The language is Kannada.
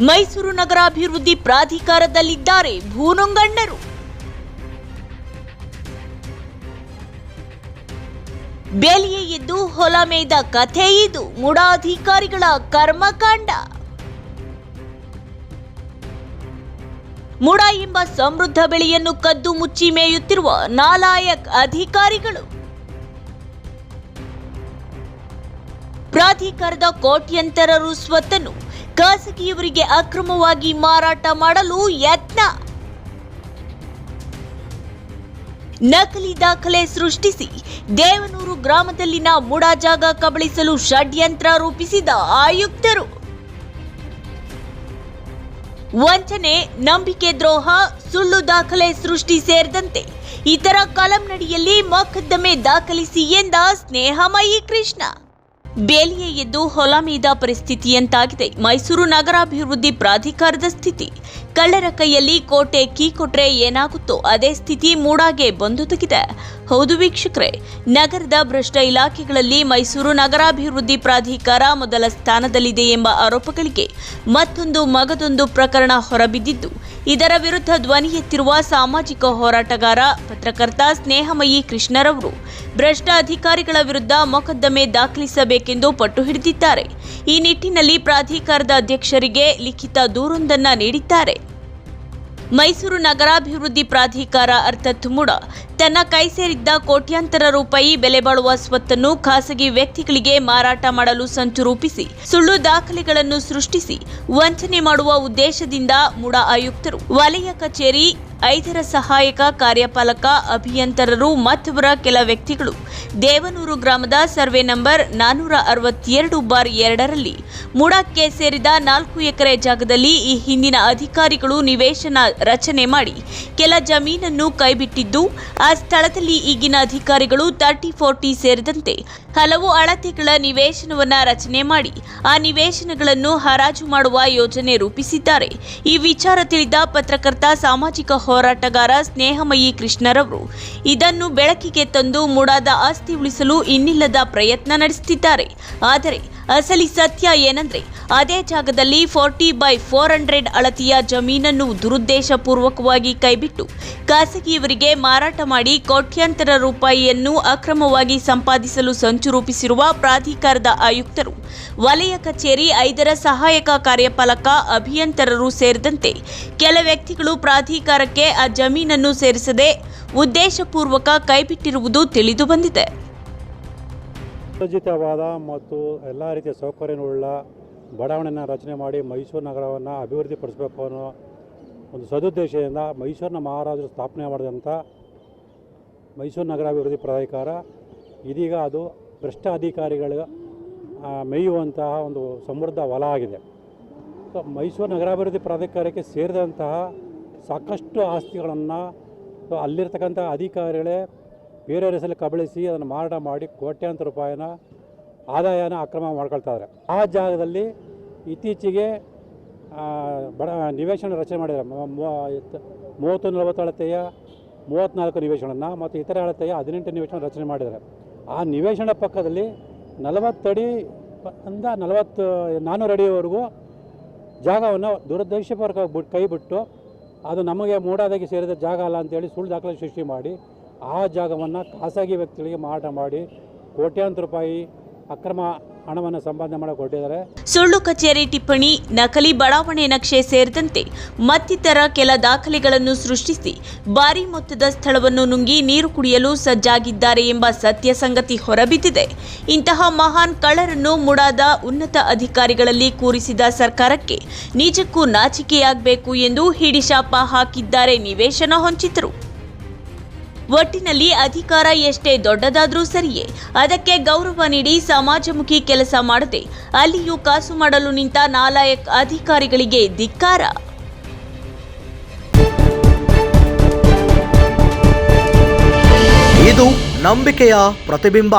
ಮೈಸೂರು ನಗರಾಭಿವೃದ್ಧಿ ಪ್ರಾಧಿಕಾರದಲ್ಲಿದ್ದಾರೆ ಭೂನೊಂಗಣ್ಣರು. ಬೇಲಿಯೇ ಎದ್ದು ಹೊಲ ಮೇಯ್ದ ಕಥೆ ಇದು, ಮುಡಾಧಿಕಾರಿಗಳ ಕರ್ಮಕಾಂಡ. ಮುಡ ಎಂಬ ಸಮೃದ್ಧ ಬೆಳೆಯನ್ನು ಕದ್ದು ಮುಚ್ಚಿ ಮೇಯುತ್ತಿರುವ ನಾಲಾಯಕ್ ಅಧಿಕಾರಿಗಳು. ಪ್ರಾಧಿಕಾರದ ಕೋಟ್ಯಂತರ ರು ಸ್ವತ್ತನ್ನು ಖಾಸಗಿಯವರಿಗೆ ಅಕ್ರಮವಾಗಿ ಮಾರಾಟ ಮಾಡಲು ಯತ್ನ. ನಕಲಿ ದಾಖಲೆ ಸೃಷ್ಟಿಸಿ ದೇವನೂರು ಗ್ರಾಮದಲ್ಲಿನ ಮುಡಾ ಜಾಗ ಕಬಳಿಸಲು ಷಡ್ಯಂತ್ರ ರೂಪಿಸಿದ ಆಯುಕ್ತರು. ವಂಚನೆ, ನಂಬಿಕೆ ದ್ರೋಹ, ಸುಳ್ಳು ದಾಖಲೆ ಸೃಷ್ಟಿ ಸೇರಿದಂತೆ ಇತರ ಕಲಂನಡಿಯಲ್ಲಿ ಮೊಕದ್ದಮೆ ದಾಖಲಿಸಿ ಎಂದ ಸ್ನೇಹಮಯಿ ಕೃಷ್ಣ. ಬೇಲಿಯೇ ಎದ್ದು ಹೊಲ ಮೀದ ಪರಿಸ್ಥಿತಿಯಂತಾಗಿದೆ. ಮೈಸೂರು ನಗರಾಭಿವೃದ್ಧಿ ಪ್ರಾಧಿಕಾರದ ಸ್ಥಿತಿ. ಕಳ್ಳರ ಕೈಯಲ್ಲಿ ಕೋಟೆ ಕೀ ಕೊಟ್ರೆ ಏನಾಗುತ್ತೋ ಅದೇ ಸ್ಥಿತಿ ಮೂಡಾಗೆ ಬಂದೊದಗಿದೆ ಹೌದು ವೀಕ್ಷಕರೇ, ನಗರದ ಭ್ರಷ್ಟ ಇಲಾಖೆಗಳಲ್ಲಿ ಮೈಸೂರು ನಗರಾಭಿವೃದ್ಧಿ ಪ್ರಾಧಿಕಾರ ಮೊದಲ ಸ್ಥಾನದಲ್ಲಿದೆ ಎಂಬ ಆರೋಪಗಳಿಗೆ ಮತ್ತೊಂದು ಮಗದೊಂದು ಪ್ರಕರಣ ಹೊರಬಿದ್ದಿದ್ದು, ಇದರ ವಿರುದ್ಧ ಧ್ವನಿ ಎತ್ತಿರುವ ಸಾಮಾಜಿಕ ಹೋರಾಟಗಾರ, ಪತ್ರಕರ್ತ ಸ್ನೇಹಮಯಿ ಕೃಷ್ಣರವರು ಭ್ರಷ್ಟ ಅಧಿಕಾರಿಗಳ ವಿರುದ್ಧ ಮೊಕದ್ದಮೆ ದಾಖಲಿಸಬೇಕೆಂದು ಪಟ್ಟು ಹಿಡಿದಿದ್ದಾರೆ. ಈ ನಿಟ್ಟಿನಲ್ಲಿ ಪ್ರಾಧಿಕಾರದ ಅಧ್ಯಕ್ಷರಿಗೆ ಲಿಖಿತ ದೂರೊಂದನ್ನು ನೀಡಿದ್ದಾರೆ. ಮೈಸೂರು ನಗರಾಭಿವೃದ್ಧಿ ಪ್ರಾಧಿಕಾರ ಅರ್ಥಾತ್ ಮುಡ ತನ್ನ ಕೈ ಸೇರಿದ್ದ ಕೋಟ್ಯಾಂತರ ರೂಪಾಯಿ ಬೆಲೆ ಬಾಳುವ ಸ್ವತ್ತನ್ನು ಖಾಸಗಿ ವ್ಯಕ್ತಿಗಳಿಗೆ ಮಾರಾಟ ಮಾಡಲು ಸಂಚು ರೂಪಿಸಿ, ಸುಳ್ಳು ದಾಖಲೆಗಳನ್ನು ಸೃಷ್ಟಿಸಿ, ವಂಚನೆ ಮಾಡುವ ಉದ್ದೇಶದಿಂದ ಮುಡ ಆಯುಕ್ತರು. ವಲಯ ಕಚೇರಿ ಐದರ ಸಹಾಯಕ ಕಾರ್ಯಪಾಲಕ ಅಭಿಯಂತರರು ಮತ್ತವರ ಕೆಲ ವ್ಯಕ್ತಿಗಳು. ದೇವನೂರು ಗ್ರಾಮದ ಸರ್ವೆ ನಂಬರ್ ನಾನೂರ ಅರವತ್ತೆರಡು ಬಾರ್ ಎರಡರಲ್ಲಿ ಮುಡಕ್ಕೆ ಸೇರಿದ ನಾಲ್ಕು ಎಕರೆ ಜಾಗದಲ್ಲಿ ಈ ಹಿಂದಿನ ಅಧಿಕಾರಿಗಳು ನಿವೇಶನ ರಚನೆ ಮಾಡಿ, ಕೆಲ ಜಮೀನನ್ನು ಕೈಬಿಟ್ಟಿದ್ದು ಆ ಸ್ಥಳದಲ್ಲಿ ಈಗಿನ ಅಧಿಕಾರಿಗಳು ತರ್ಟಿ ಫೋರ್ಟಿ ಸೇರಿದಂತೆ ಹಲವು ಅಳತೆಗಳ ನಿವೇಶನವನ್ನ ರಚನೆ ಮಾಡಿ, ಆ ನಿವೇಶನಗಳನ್ನು ಹರಾಜು ಮಾಡುವ ಯೋಜನೆ ರೂಪಿಸಿದ್ದಾರೆ. ಈ ವಿಚಾರ ತಿಳಿದ ಪತ್ರಕರ್ತ ಸಾಮಾಜಿಕ ಹೋರಾಟಗಾರ ಸ್ನೇಹಮಯಿ ಕೃಷ್ಣರವರು, ಇದನ್ನು ಬೆಳಕಿಗೆ ತಂದು ಮೂಡಾದ ಆಸ್ತಿ ಉಳಿಸಲು ಇನ್ನಿಲ್ಲದ ಪ್ರಯತ್ನ ನಡೆಸುತ್ತಿದ್ದಾರೆ. ಆದರೆ ಅಸಲಿ ಸತ್ಯ ಏನಂದ್ರೆ, ಅದೇ ಜಾಗದಲ್ಲಿ ಫೋರ್ಟಿ ಬೈ ಫೋರ್ ಹಂಡ್ರೆಡ್ ಅಳತೆಯ ಜಮೀನನ್ನು ದುರುದ್ದೇಶಪೂರ್ವಕವಾಗಿ ಕೈಬಿಟ್ಟು ಖಾಸಗಿಯವರಿಗೆ ಮಾರಾಟ ಮಾಡಿ ಕೋಟ್ಯಾಂತರ ರೂಪಾಯಿಯನ್ನು ಅಕ್ರಮವಾಗಿ ಸಂಪಾದಿಸಲು ಸಂಚು ರೂಪಿಸಿರುವ ಪ್ರಾಧಿಕಾರದ ಆಯುಕ್ತರು, ವಲಯ ಕಚೇರಿ ಐದರ ಸಹಾಯಕ ಕಾರ್ಯಪಾಲಕ ಅಭಿಯಂತರರು ಸೇರಿದಂತೆ ಕೆಲ ವ್ಯಕ್ತಿಗಳು ಪ್ರಾಧಿಕಾರಕ್ಕೆ ಆ ಜಮೀನನ್ನು ಸೇರಿಸದೆ ಉದ್ದೇಶಪೂರ್ವಕ ಕೈಬಿಟ್ಟಿರುವುದು ತಿಳಿದು ಬಂದಿದೆ. ಸುಸಜ್ಜಿತವಾದ ಮತ್ತು ಎಲ್ಲ ರೀತಿಯ ಸೌಕರ್ಯವುಳ್ಳ ಬಡಾವಣೆಯನ್ನು ರಚನೆ ಮಾಡಿ ಮೈಸೂರು ನಗರವನ್ನು ಅಭಿವೃದ್ಧಿಪಡಿಸಬೇಕು ಅನ್ನೋ ಒಂದು ಸದುದ್ದೇಶದಿಂದ ಮೈಸೂರಿನ ಮಹಾರಾಜರು ಸ್ಥಾಪನೆ ಮಾಡಿದಂಥ ಮೈಸೂರು ನಗರಾಭಿವೃದ್ಧಿ ಪ್ರಾಧಿಕಾರ, ಇದೀಗ ಅದು ಭ್ರಷ್ಟ ಅಧಿಕಾರಿಗಳ ಮೇಯುವಂತಹ ಒಂದು ಸಮೃದ್ಧ ವಲ ಆಗಿದೆ. ಸೊ, ಮೈಸೂರು ನಗರಾಭಿವೃದ್ಧಿ ಪ್ರಾಧಿಕಾರಕ್ಕೆ ಸೇರಿದಂತಹ ಸಾಕಷ್ಟು ಆಸ್ತಿಗಳನ್ನು ಅಲ್ಲಿರ್ತಕ್ಕಂಥ ಅಧಿಕಾರಿಗಳೇ ಬೇರೆಯವ್ರ ಹೆಸರಲ್ಲಿ ಕಬಳಿಸಿ ಅದನ್ನು ಮಾರಾಟ ಮಾಡಿ ಕೋಟ್ಯಾಂತರ ರೂಪಾಯಿನ ಆದಾಯನ ಅಕ್ರಮ ಇದ್ದಾರೆ. ಆ ಜಾಗದಲ್ಲಿ ಇತ್ತೀಚೆಗೆ ಬಡ, ನಿವೇಶನ ರಚನೆ ಮಾಡಿದ್ದಾರೆ. ಮೂವತ್ತು ನಲವತ್ತು ಅಳತೆಯ ಮೂವತ್ತ್ನಾಲ್ಕು ನಿವೇಶನವನ್ನು ಮತ್ತು ಇತರ ಅಳತೆಯ ಹದಿನೆಂಟು ನಿವೇಶನ ರಚನೆ ಮಾಡಿದ್ದಾರೆ. ಆ ನಿವೇಶನ ಪಕ್ಕದಲ್ಲಿ ನಲವತ್ತಡಿ, ಅಂದ ನಲವತ್ತು ನಾನ್ನೂರು ಅಡಿಯವರೆಗೂ ಜಾಗವನ್ನು ದುರುದ್ದೇಶಪೂರ್ವಕ ಬಿಟ್ಟು ಕೈ ಬಿಟ್ಟು ಅದು ನಮಗೆ ಮೂಡಾದಾಗಿ ಸೇರಿದ ಜಾಗ ಅಲ್ಲ ಅಂತೇಳಿ ಸುಳ್ಳು ದಾಖಲೆ ಸೃಷ್ಟಿ ಮಾಡಿ ಆ ಜಾಗವನ್ನು ಖಾಸಗಿ ವ್ಯಕ್ತಿಗಳಿಗೆ ಮಾರಾಟ ಮಾಡಿ ಕೋಟ್ಯಾಂತರ ರೂಪಾಯಿ ಅಕ್ರಮ ಹಣವನ್ನು ಸಂಪಾದನೆ ಮಾಡಿಕೊಟ್ಟಿದ್ದಾರೆ ಸುಳ್ಳು ಕಚೇರಿ ಟಿಪ್ಪಣಿ, ನಕಲಿ ಬಡಾವಣೆ ನಕ್ಷೆ ಸೇರಿದಂತೆ ಮತ್ತಿತರ ಕೆಲ ದಾಖಲೆಗಳನ್ನು ಸೃಷ್ಟಿಸಿ ಭಾರಿ ಮೊತ್ತದ ಸ್ಥಳವನ್ನು ನುಂಗಿ ನೀರು ಕುಡಿಯಲು ಸಜ್ಜಾಗಿದ್ದಾರೆ ಎಂಬ ಸತ್ಯ ಸಂಗತಿ ಹೊರಬಿದ್ದಿದೆ. ಇಂತಹ ಮಹಾನ್ ಕಳ್ಳರನ್ನು ಮುಡಾದ ಉನ್ನತ ಅಧಿಕಾರಿಗಳಲ್ಲಿ ಕೂರಿಸಿದ ಸರ್ಕಾರಕ್ಕೆ ನಿಜಕ್ಕೂ ನಾಚಿಕೆಯಾಗಬೇಕು ಎಂದು ಹಿಡಿಶಾಪ ಹಾಕಿದ್ದಾರೆ ನಿವೇಶನ ಹೊಂಚಿತರು ಒಟ್ಟಿನಲ್ಲಿ ಅಧಿಕಾರ ಎಷ್ಟೇ ದೊಡ್ಡದಾದರೂ ಸರಿಯೇ. ಅದಕ್ಕೆ ಗೌರವ ನೀಡಿ ಸಮಾಜಮುಖಿ ಕೆಲಸ ಮಾಡದೆ ಅಲ್ಲಿಯೂ ಕಾಸು ಮಾಡಲು ನಿಂತ ನಾಲಾಯಕ್ ಅಧಿಕಾರಿಗಳಿಗೆ ಧಿಕ್ಕಾರ. ಇದು ನಂಬಿಕೆಯ ಪ್ರತಿಬಿಂಬ.